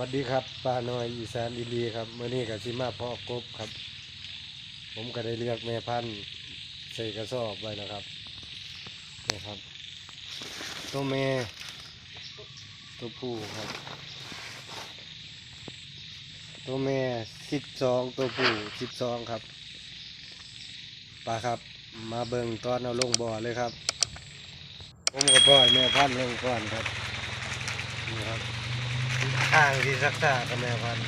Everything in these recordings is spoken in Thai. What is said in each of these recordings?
วัสดีครับป้าน้อยอีสานอินดีครับเมื่อนี้กับซิมาพาะกบครับ ผมก็ได้เลือกแม่พันธุ์ใส่กระสอบไว้นะครับนี่ครับ ตัวแม่ ตัวผู้ครับ ตัวแม่สิบสองตัวผู้สิบสองครับป้าครับ มาเบิ่งตอนเอาลงบ่อเลยครับ ผมก็ปล่อยแม่พันธุ์ลงก่อนครับนี่ครับ ทางที่รักษากับแม่พันธุ์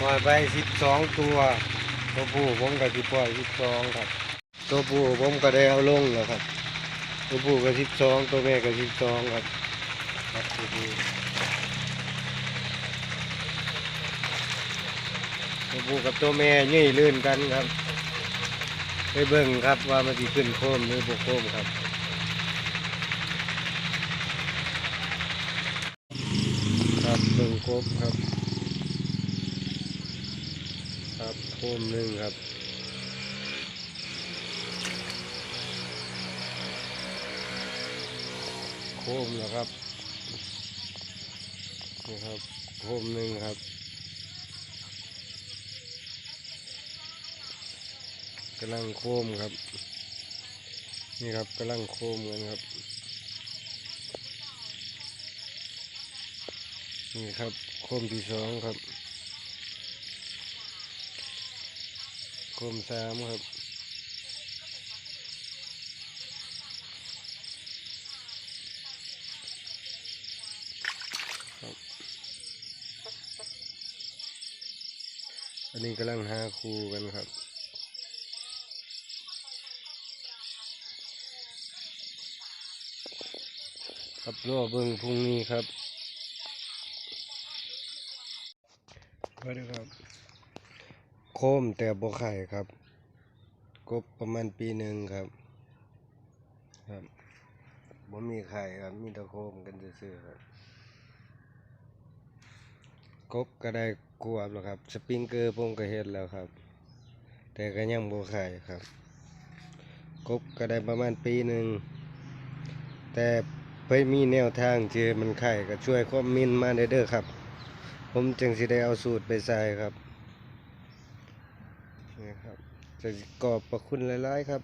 ปล่อยไปสิบสองตัว ตัวผู้ผมก็สิปล่อยสิบสองครับ ตัวผู้ผมก็ได้เอาลงแล้วครับ ตัวผู้ก็สิบสองตัวแม่ก็สิบสองครับครับตัวผู้ตัวผู้กับตัวแม่นี่ลื่นกันครับ ไปเบิ่งครับว่ามันสิขึ้นโคมหรือบกโคมครับ ครับเบิ่งครบครับ ครับโคมหนึ่งครับโคมแล้วครับนี่ครับโคมหนึ่งครับกำลังโคมครับ นี่ครับกำลังโคมกันครับ นี่ครับโคมที่สองครับโคมสามครับอันนี้กำลังหาครูกันครับครับรอเบิ่งพรุ่งนี้ครับ วัสดีครับ โคมแต่บ่ไข่ครับ กบประมาณปีหนึ่งครับ ครับบ่มีไข่ครับ มีแต่โคมกันซื่อๆครับ กบก็ได้กวบแล้วครับ สปริงเกอร์ผมก็เฮ็ดแล้วครับ แต่ก็ยังบ่ไข่ครับ กบก็ได้ประมาณปีหนึ่ง แต่ไปมีแนวทางที่มันไข่ก็ช่วยคอมเมินมาเด้อครับ ผมจึงสิได้เอาสูตรไปใส่ครับนี่ครับจะกอบประคุณหลายๆครับ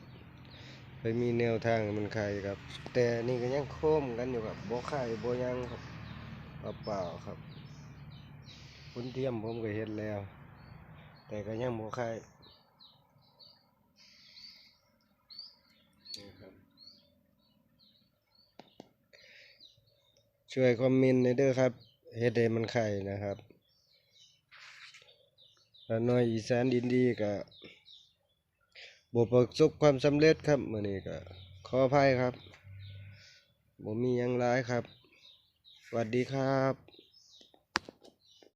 ไปมีแนวทางมันไข่ครับ แต่นี่ก็ยังโค้มกันอยู่ครับบ่ไข่บ่ยังครับเปล่าครับคุณเทียมผมก็เห็นแล้ว แต่ก็ยังบ่ไข่นี่คช่วยคอมเมนต์หน่อยเด้อครับ เฮ็ดให้มันไข่นะครับแล้วน้อยอีสานดินดีก็บ่ประสบความสำเร็จครับมื้อนี้ก็ขออภัยครับบ่มีหยังหลายครับสวัสดีครับ